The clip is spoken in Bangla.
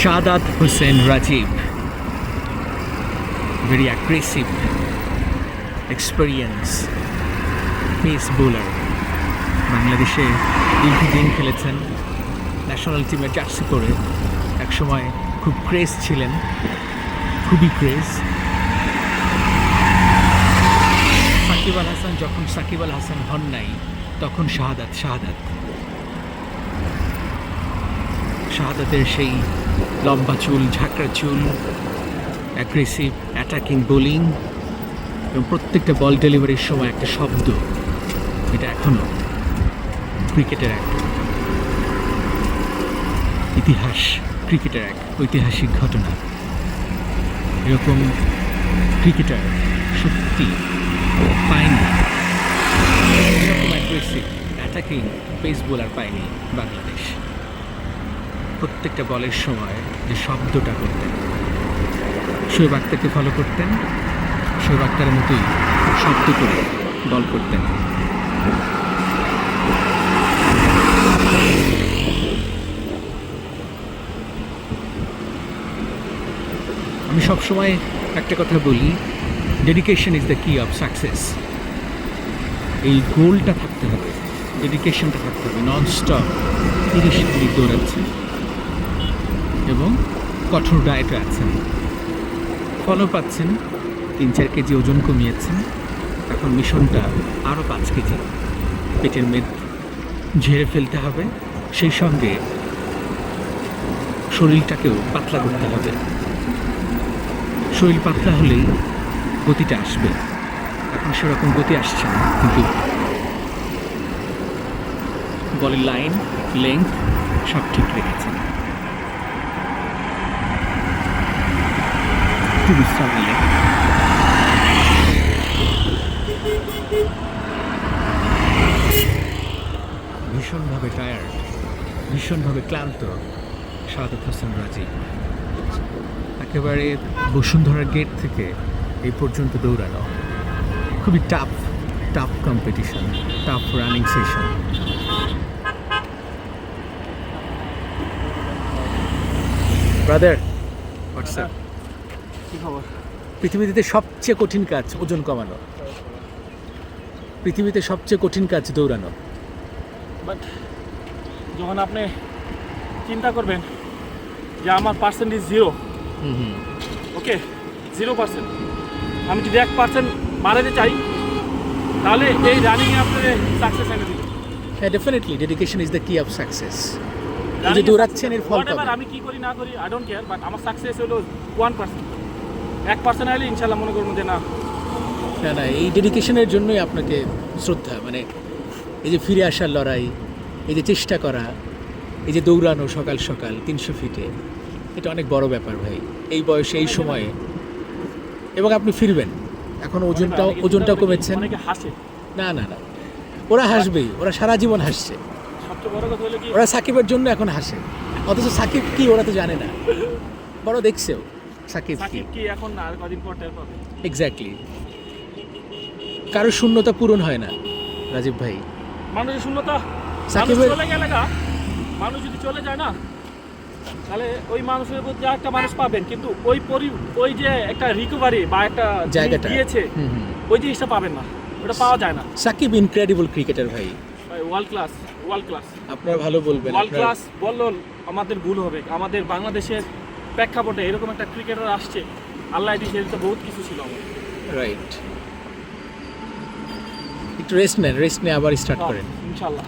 Shadat Hussein Rajiv. Very aggressive, experience, pace bowler. বাংলাদেশে দীর্ঘদিন খেলেছেন। ন্যাশনাল টিমে জার্সি করে একসময় খুব ক্রেজ ছিলেন। খুবই ক্রেজ সাকিব আল হাসান যখন সাকিব আল হাসান হন নাই তখন শাহাদাত শাহাদাত। শাহাদাতের সেই লম্বা চুল, ঝাঁকড়া চুল অ্যাগ্রেসিভ অ্যাটাকিং বোলিং এবং প্রত্যেকটা বল ডেলিভারির সময় একটা শব্দ। এটা এখনও ক্রিকেটের এক ইতিহাস, ক্রিকেটের এক ঐতিহাসিক ঘটনা। এরকম ক্রিকেটার সত্যি পায়নি। এরকম অ্যাগ্রেসিভ অ্যাটাকিং পেস বোলার পায়নি বাংলাদেশ। প্রত্যেকটা বলের সময় যে শব্দটা করতেন। শোয়েব আক্তারকে ফলো করতেন। শোয়েব আক্তারের মতোই শব্দ করে বল করতেন। আমি সবসময় একটা কথা বলি dedication is the key of success এই গোলটা থাকতে হবে ডেডিকেশনটা থাকতে হবে নন স্টপ তিরিশ মিনিট দৌড়াচ্ছেন এবং কঠোর ডায়েটে আছেন ফলো পাচ্ছেন তিন চার কেজি ওজন কমিয়েছেন। এখন মিশনটা আরও পাঁচ কেজি। পেটের মেদ ঝেড়ে ফেলতে হবে। সেই সঙ্গে শরীরটাকেও পাতলা করতে হবে। শরীর পাতলা হলেই গতিটা আসবে। এখন সেরকম গতি আসছে না, কিন্তু বলের লাইন লেংথ সব ঠিক রেখেছেন। একটু বিশ্রাম নিলে। ভীষণভাবে টায়ার্ড ভীষণভাবে ক্লান্ত, সাদাত হাসান রাজি। একেবারে বসুন্ধরা গেট থেকে এই পর্যন্ত দৌড়ানো। খুবই tough tough competition tough running session brother WhatsApp কি খবর? পৃথিবীতে সবচেয়ে কঠিন কাজ ওজন কমানো। পৃথিবীতে সবচেয়ে কঠিন কাজ দৌড়ানো। বাট যখন আপনি চিন্তা করবেন যে আমার percentage zero okay zero percent আমি যদি এক পার্সেন্ট বাড়াতে চাই তাহলে এই রানিংয়ে আপনার সাকসেস এনে দিবে। হ্যাঁ definitely dedication is the key of success যে দৌড়াচ্ছেন এর ফল আমি কি করি না করি আই ডোন্ট কেয়ার বাট আমার সাকসেস হলো ওয়ান পার্সেন্ট এক পার্সেন্ট আইলে ইনশাল্লাহ মনে করব যে না। না না এই ডেডিকেশনের জন্যই আপনাকে শ্রদ্ধা মানে এই যে ফিরে আসার লড়াই এই যে চেষ্টা করা এই যে দৌড়ানো সকাল সকাল তিনশো ফিটে এটা অনেক বড় ব্যাপার ভাই। এই বয়সে এই সময়ে। এবং আপনি ফিরবেন। এখন ওজনটাও ওজনটাও কমেছেন হাসে। না না না। ওরা হাসবেই ওরা সারা জীবন হাসছে। সবচেয়ে বড় কথা ওরা সাকিবের জন্য এখন হাসে। অথচ সাকিব কি ওরা তো জানে না। বড় দেখছেও। সাকিব কি? এখন আর কদিন পর টের পাবে? এক্স্যাক্টলি কারও শূন্যতা পূরণ হয় না রাজীব ভাই। মানুষের শূন্যতা? সাকিবের- চলে গেলে মানুষ যদি চলে যায় না তাহলে ওই মানুষের মধ্যে একটা মানুষ পাবেন কিন্তু ওই পরি ওই যে একটা রিকভারি বা একটা জায়গাটা। দিয়েছে ওই জিনিসটা পাবেন না। ওটা পাওয়া যায় না। সাকিব ইনক্রেডিবল ক্রিকেটার ভাই। ওয়ার্ল্ড ক্লাস ওয়ার্ল্ড ক্লাস আপনারা ভালো বলবেন ওয়ার্ল্ড ক্লাস বলল আমাদের ভুল হবে। আমাদের বাংলাদেশের প্রেক্ষাপটে এরকম একটা ক্রিকেটার আসছে আল্লাহ দিয়েছে তো বহুত কিছু ছিল আমার। রাইট একটু রেস্ট নেন রেস্ট নিয়ে আবার স্টার্ট করেন। ইনশাল্লাহ।